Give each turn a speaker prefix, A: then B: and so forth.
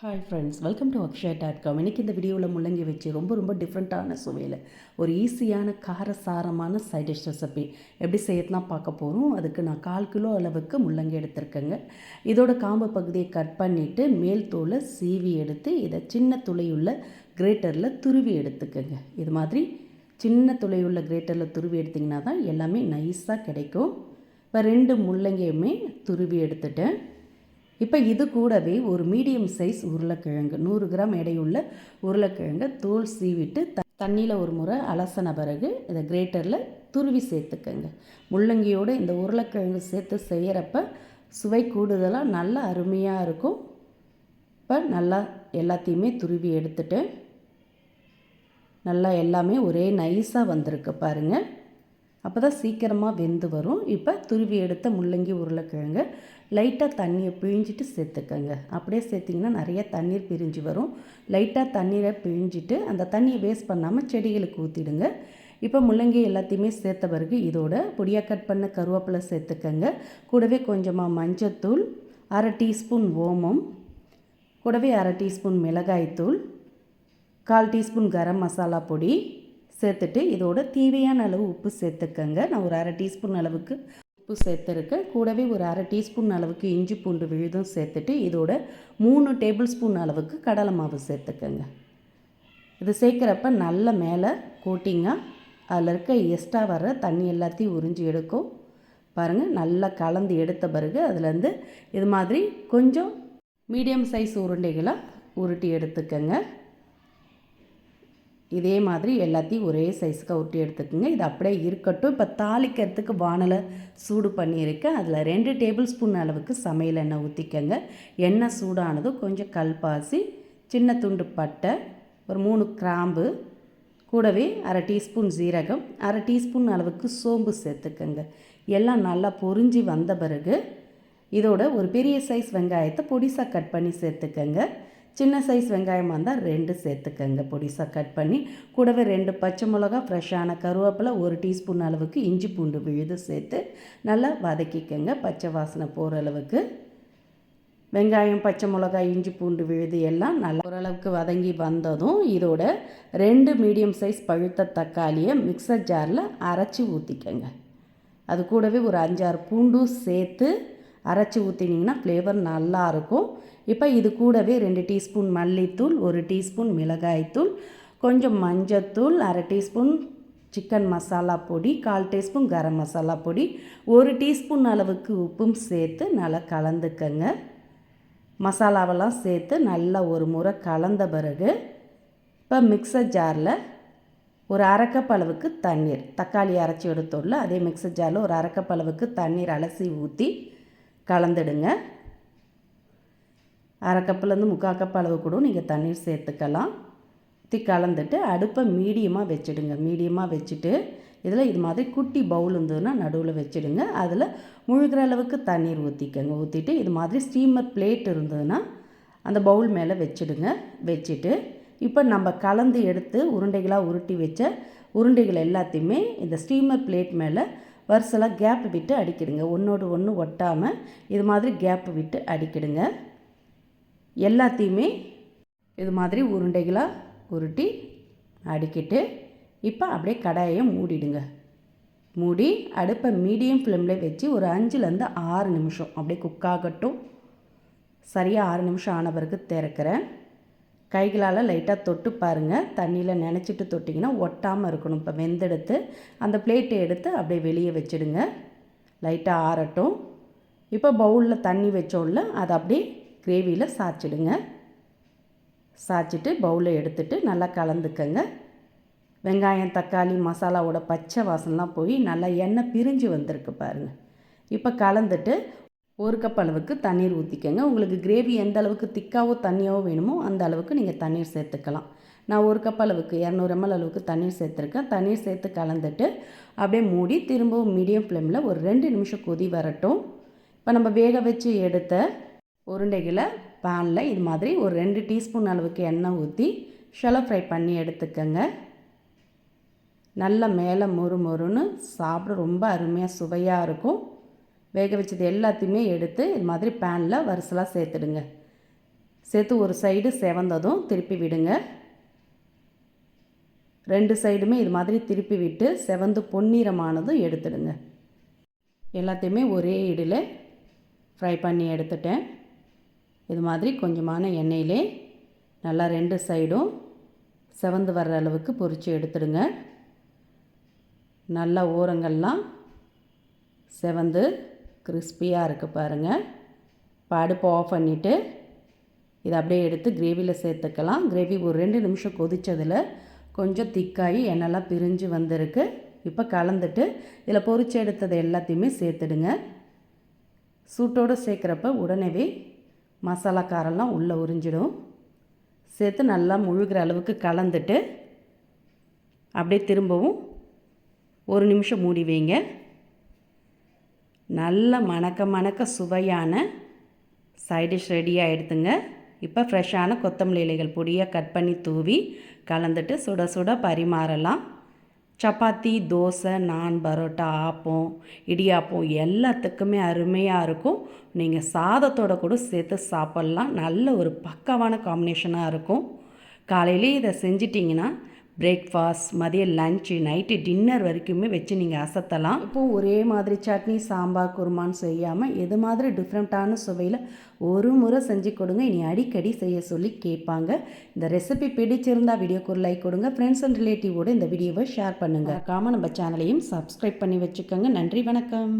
A: Hi friends welcome to Akshaya dot com இன்றைக்கி இந்த வீடியோவில் முள்ளங்கி வச்சு ரொம்ப ரொம்ப டிஃப்ரெண்ட்டான சுவையில் ஒரு ஈஸியான காரசாரமான சைட் டிஷ் ரெசிபி எப்படி செய்யறதுனா பார்க்க போகிறோம் அதுக்கு நான் கால் கிலோ அளவுக்கு முள்ளங்கி எடுத்திருக்கேங்க. இதோட காம்பு பகுதியை கட் பண்ணிவிட்டு மேல் தோலை சீவி எடுத்து இதை சின்ன துளையுள்ள கிரேட்டரில் துருவி எடுத்துக்கோங்க. இது மாதிரி சின்ன துளையுள்ள கிரேட்டரில் துருவி எடுத்திங்கன்னா தான் எல்லாமே நைஸாக கிடைக்கும். இப்போ ரெண்டு முள்ளங்கியுமே துருவி எடுத்துட்டேன். இப்போ இது கூடவே ஒரு மீடியம் சைஸ் உருளைக்கிழங்கு. நூறு கிராம் எடையுள்ள உருளைக்கிழங்கை தோல் சீவிட்டு த தண்ணியில் ஒரு முறை அலசின பிறகு இதை கிரேட்டரில் துருவி சேர்த்துக்கங்க. முள்ளங்கியோடு இந்த உருளைக்கிழங்கு சேர்த்து செய்கிறப்ப சுவை கூடுதலாக நல்லா அருமையாக இருக்கும். இப்போ நல்லா எல்லாத்தையுமே துருவி எடுத்துட்டேன் நல்லா எல்லாமே ஒரே நைஸாக வந்திருக்கு பாருங்கள் அப்போ தான் சீக்கிரமாக வெந்து வரும். இப்போ துருவி எடுத்த முள்ளங்கி உருளைக்கிழங்கு லைட்டாக தண்ணியை பிழிஞ்சிட்டு சேர்த்துக்கங்க. அப்படியே சேர்த்திங்கன்னா நிறைய தண்ணீர் பிரிஞ்சு வரும். லைட்டாக தண்ணீரை பிழிஞ்சிட்டு அந்த தண்ணியை வேஸ்ட் பண்ணாமல் செடிகளுக்கு ஊற்றிடுங்க இப்போ முள்ளங்கி எல்லாத்தையுமே சேர்த்த பிறகு இதோட பொடியாக கட் பண்ண கருவேப்பிலை சேர்த்துக்கங்க. கூடவே கொஞ்சமாக மஞ்சத்தூள் அரை டீஸ்பூன் ஓமம் கூடவே அரை டீஸ்பூன் மிளகாய்த்தூள் கால் டீஸ்பூன் கரம் மசாலா பொடி சேர்த்துட்டு இதோட தேவையான அளவு உப்பு சேர்த்துக்கங்க. நான் ஒரு அரை டீஸ்பூன் அளவுக்கு உப்பு சேர்த்துருக்கேன். கூடவே ஒரு அரை டீஸ்பூன் அளவுக்கு இஞ்சி பூண்டு விழுதும் சேர்த்துட்டு இதோட மூணு டேபிள் ஸ்பூன் அளவுக்கு கடலை மாவு சேர்த்துக்கங்க. இது சேர்க்குறப்ப நல்ல மேலே கோட்டிங்காக அதில் இருக்க எக்ஸ்ட்ரா வர்ற தண்ணி எல்லாத்தையும் உறிஞ்சி எடுக்கும். பாருங்கள் நல்லா கலந்து எடுத்த பிறகு அதுலேருந்து இது மாதிரி கொஞ்சம் மீடியம் சைஸ் உருண்டைகளாக உருட்டி எடுத்துக்கங்க. இதே மாதிரி எல்லாத்தையும் ஒரே சைஸுக்கு ஒட்டி எடுத்துக்கோங்க. இது அப்படியே இருக்கட்டும். இப்போ தாளிக்கிறதுக்கு வானலை சூடு பண்ணியிருக்கேன். அதில் ரெண்டு டேபிள் ஸ்பூன் அளவுக்கு சமையல் எண்ணெய் ஊற்றிக்கங்க எண்ணெய் சூடானதும் கொஞ்சம் கல்பாசி சின்ன துண்டு பட்டை ஒரு மூணு கிராம்பு கூடவே அரை டீஸ்பூன் ஜீரகம் அரை டீஸ்பூன் அளவுக்கு சோம்பு சேர்த்துக்கங்க. எல்லாம் நல்லா பொறிஞ்சி வந்த பிறகு இதோட ஒரு பெரிய சைஸ் வெங்காயத்தை பொடிசாக கட் பண்ணி சேர்த்துக்கங்க. சின்ன சைஸ் வெங்காயமாக இருந்தால் ரெண்டு சேர்த்துக்கங்க. பொடிசாக கட் பண்ணி கூடவே ரெண்டு பச்சை மிளகா ஃப்ரெஷ்ஷான கருவேப்பிலை ஒரு டீஸ்பூன் அளவுக்கு இஞ்சி பூண்டு விழுது சேர்த்து நல்லா வதக்கிக்கங்க. பச்சை வாசனை போகிற அளவுக்கு. வெங்காயம் பச்சை மிளகாய் இஞ்சி பூண்டு விழுது எல்லாம் நல்லா ஓரளவுக்கு வதங்கி வந்ததும் இதோட ரெண்டு மீடியம் சைஸ் பழுத்த தக்காளியை மிக்சர் ஜாரில் அரைச்சி ஊற்றிக்கங்க அது கூடவே ஒரு அஞ்சாறு பூண்டும் சேர்த்து அரைச்சி ஊற்றினீங்கன்னா ஃப்ளேவர் நல்லாயிருக்கும் இப்போ இது கூடவே ரெண்டு டீஸ்பூன் மல்லித்தூள் ஒரு டீஸ்பூன் மிளகாய்த்தூள் கொஞ்சம் மஞ்சத்தூள் அரை டீஸ்பூன் சிக்கன் மசாலா பொடி கால் டீஸ்பூன் கரம் மசாலா பொடி ஒரு டீஸ்பூன் அளவுக்கு உப்பும் சேர்த்து நல்லா கலந்துக்கங்க. மசாலாவெல்லாம் சேர்த்து நல்லா ஒரு முறை கலந்த பிறகு இப்போ மிக்சர் ஜாரில் ஒரு அரைக்கப் அளவுக்கு தண்ணீர் தக்காளி அரைச்சி எடுத்தோம்ல அதே மிக்சர் ஜாரில் ஒரு அரைக்கப் அளவுக்கு தண்ணீர் அலசி ஊற்றி கலந்துடுங்க. அரை கப்புலேருந்து முக்கால் கப் அளவு கூட நீங்கள் தண்ணீர் சேர்த்துக்கலாம். ஊற்றி கலந்துட்டு அடுப்பை மீடியமாக வச்சுடுங்க. மீடியமாக வச்சுட்டு இதில் இது மாதிரி குட்டி பவுல் இருந்ததுன்னா நடுவில் வச்சுடுங்க. அதில் முழுகிற அளவுக்கு தண்ணீர் ஊற்றிக்கங்க ஊற்றிட்டு இது மாதிரி ஸ்டீமர் பிளேட் இருந்ததுன்னா அந்த பவுல் மேலே வச்சுடுங்க. வச்சுட்டு இப்போ நம்ம கலந்து எடுத்து உருண்டைகளாக உருட்டி வச்ச உருண்டைகள் எல்லாத்தையுமே இந்த ஸ்டீமர் பிளேட் மேலே வரிசலாக கேப் விட்டு அடிக்கிடுங்க. ஒன்றோடு ஒன்று ஒட்டாமல் இது மாதிரி கேப் விட்டு அடிக்கிடுங்க. எல்லாத்தையுமே இது மாதிரி உருண்டைகளாக உருட்டி அடிக்கிட்டு இப்போ அப்படியே கடாயை மூடிடுங்க. மூடி அடுப்பை மீடியம் ஃப்ளேமில் வச்சு ஒரு அஞ்சுலேருந்து ஆறு நிமிஷம் அப்படியே குக் ஆகட்டும். சரியாக ஆறு நிமிஷம் ஆன பிறகு திறக்கிறேன். கைகளால் லைட்டாக தொட்டு பாருங்கள் தண்ணியில் நினச்சிட்டு தொட்டிங்கன்னா ஒட்டாமல் இருக்கணும். இப்போ வெந்தெடுத்து அந்த பிளேட்டை எடுத்து அப்படியே வெளியே வச்சுடுங்க. லைட்டாக ஆறட்டும். இப்போ பவுலில் தண்ணி வச்சோம்ல அதை அப்படியே கிரேவியில் சாய்ச்சிடுங்க. சாய்ச்சிட்டு பவுலில் எடுத்துட்டு நல்லா கலந்துக்கங்க. வெங்காயம் தக்காளி மசாலாவோட பச்சை வாசனெலாம் போய் நல்லா எண்ணெய் பிரிஞ்சு வந்திருக்கு பாருங்கள் இப்போ கலந்துட்டு ஒரு கப் அளவுக்கு தண்ணீர் ஊற்றிக்கங்க உங்களுக்கு கிரேவி எந்த அளவுக்கு திக்காவோ தண்ணியாவோ வேணுமோ அந்த அளவுக்கு நீங்கள் தண்ணீர் சேர்த்துக்கலாம். நான் ஒரு கப் அளவுக்கு இரநூறு எம்எல் அளவுக்கு தண்ணீர் சேர்த்துருக்கேன். தண்ணீர் சேர்த்து கலந்துட்டு அப்படியே மூடி திரும்பவும் மீடியம் ஃப்ளேமில் ஒரு ரெண்டு நிமிஷம் கொதி வரட்டும். இப்போ நம்ம வேக வச்சு எடுத்த உருண்டைகளை பேனில் இது மாதிரி ஒரு ரெண்டு டீஸ்பூன் அளவுக்கு எண்ணெய் ஊற்றி ஷெலோ ஃப்ரை பண்ணி எடுத்துக்கங்க. நல்லா மேலே மொறு மொறுன்னு சாப்பிட ரொம்ப அருமையாக சுவையாக இருக்கும். வேக வச்சது எல்லாத்தையுமே எடுத்து இது மாதிரி பேனில் வரிசலாக சேர்த்துடுங்க. சேர்த்து ஒரு சைடு செவந்ததும் திருப்பி விடுங்க. ரெண்டு சைடுமே இது மாதிரி திருப்பி விட்டு செவந்து பொன்னிறமானதும் எடுத்துடுங்க. எல்லாத்தையுமே ஒரே இடில் ஃப்ரை பண்ணி எடுத்துட்டேன். இது மாதிரி கொஞ்சமான எண்ணெயிலே நல்லா ரெண்டு சைடும் செவந்து வர்ற அளவுக்கு பொறிச்சு எடுத்துடுங்க. நல்லா ஓரங்கள்லாம் செவந்து கிறிஸ்பியாக இருக்குது பாருங்கள் இப்போ அடுப்பு ஆஃப் பண்ணிவிட்டு இதை அப்படியே எடுத்து கிரேவியில் சேர்த்துக்கலாம். கிரேவி ஒரு ரெண்டு நிமிஷம் கொதித்ததில் கொஞ்சம் திக்காகி எண்ணெய்லாம் பிரிஞ்சு வந்திருக்கு. இப்போ கலந்துட்டு இதில் பொறிச்சு எடுத்தது எல்லாத்தையுமே சேர்த்துடுங்க. சூட்டோடு சேர்க்குறப்ப உடனே மசாலா காரெல்லாம் உள்ளே உறிஞ்சிடும். சேர்த்து நல்லா முழுகிற அளவுக்கு கலந்துட்டு அப்படியே திரும்பவும் ஒரு நிமிஷம் மூடி வைங்க. நல்ல மணக்க மணக்க சுவையான சைடிஷ் ரெடியாக எடுத்துங்க. இப்போ ஃப்ரெஷ்ஷான கொத்தமல்லி இலைகள் பொடியாக கட் பண்ணி தூவி கலந்துட்டு சுட சுட பரிமாறலாம். சப்பாத்தி தோசை நான் பரோட்டா ஆப்பம் இடியாப்பம் எல்லாத்துக்குமே அருமையாக இருக்கும். நீங்கள் சாதத்தோட கூட சேர்த்து சாப்பிட்லாம். நல்ல ஒரு பக்கவான காம்பினேஷனாக இருக்கும். காலையிலே இதை செஞ்சிட்டிங்கன்னா பிரேக்ஃபாஸ்ட் மதியம் லஞ்சு நைட்டு டின்னர் வரைக்குமே வச்சு நீங்கள் அசத்தலாம். இப்போது ஒரே மாதிரி சட்னி சாம்பார் குருமான்னு செய்யாமல் எது மாதிரி டிஃப்ரெண்ட்டான சுவையில் ஒரு முறை செஞ்சு கொடுங்க. இனி அடிக்கடி செய்ய சொல்லி கேட்பாங்க. இந்த ரெசிபி பிடிச்சிருந்தா வீடியோக்கு ஒரு லைக் கொடுங்க. ஃப்ரெண்ட்ஸ் அண்ட் ரிலேட்டிவோடு இந்த வீடியோவை ஷேர் பண்ணுங்கள் காமன் நம்ம சேனலையும் சப்ஸ்கிரைப் பண்ணி வச்சுக்கோங்க. நன்றி வணக்கம்.